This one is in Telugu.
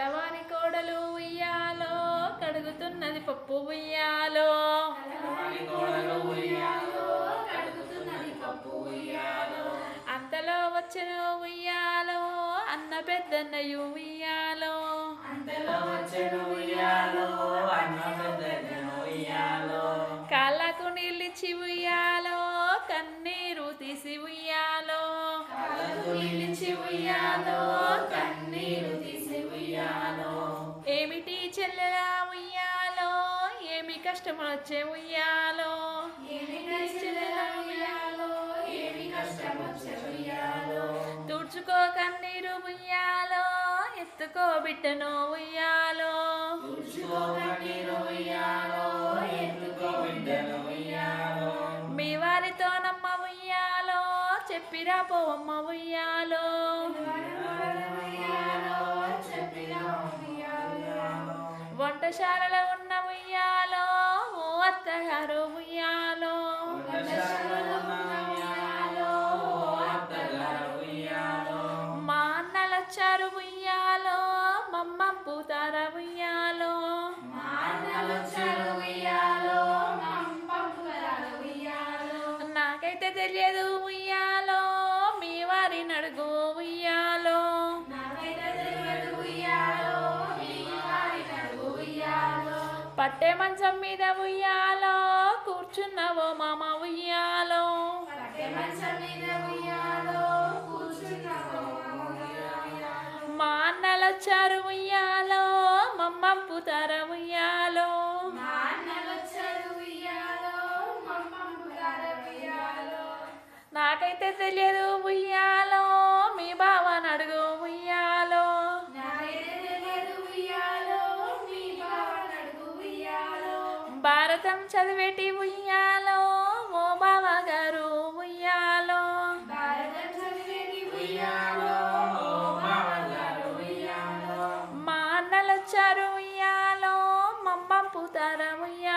కలవాని కోడలు ఉయ్యాలో కడుగుతున్నది పప్పు ఉయ్యాలో. అంతలో వచ్చిన ఉయ్యాలో అన్న పెద్దన్నయ్య ఉయ్యాలో. కాళ్ళకు నీళ్ళిచ్చి ఉయ్యాలో కన్నీరు తీసి ఉయ్యాలో. ఉయ్యాలో చెల్లెలా ఉయ్యాలో? ఏమి కష్టములు వచ్చే ఉయ్యాలో? ఏమి నడిచెదరా ఉయ్యాలో? ఏమి కష్టం వచ్చే ఉయ్యాలో? తుడుచుకో కన్నీరు ఉయ్యాలో ఎత్తుకో బిడ్డను ఉయ్యాలో. మీ వారితో నమ్మ ఉయ్యాలో చెప్పిరా పోవమ్మ ఉయ్యాలో. ఉయ్యాలో. వంటశాలలో ఉన్న ఉయ్యాలో ఓ అత్తగారు ఉయ్యాలో. ఉన్న ఉయ్యాలో అత్తగారు ఉయ్యాలో. మా మమ్మ పూతార మా ఉయ్యాలో. నాకైతే తెలియదు ఉయ్యాలో. పట్టే మంచం మీద ఉయ్యాలో కూర్చున్నవో మామ ఉయ్యాలో. మా అన్నలొచ్చారు ఉయ్యాలో మమ్మ పూతార ఉయ్యాలో. మా అన్నలొచ్చారు ఉయ్యాలో పంపుతారు ఉయ్యాలో. నాకైతే తెలియదు ఉయ్యాలో. భారతం చదివేటి ఉయ్యాలో ఓ బావా గారు ఉయ్యాలో. మా అన్నలు వచ్చారు ఉయ్యాలో. మమ్మ పుతారా ఉయ్యాలో.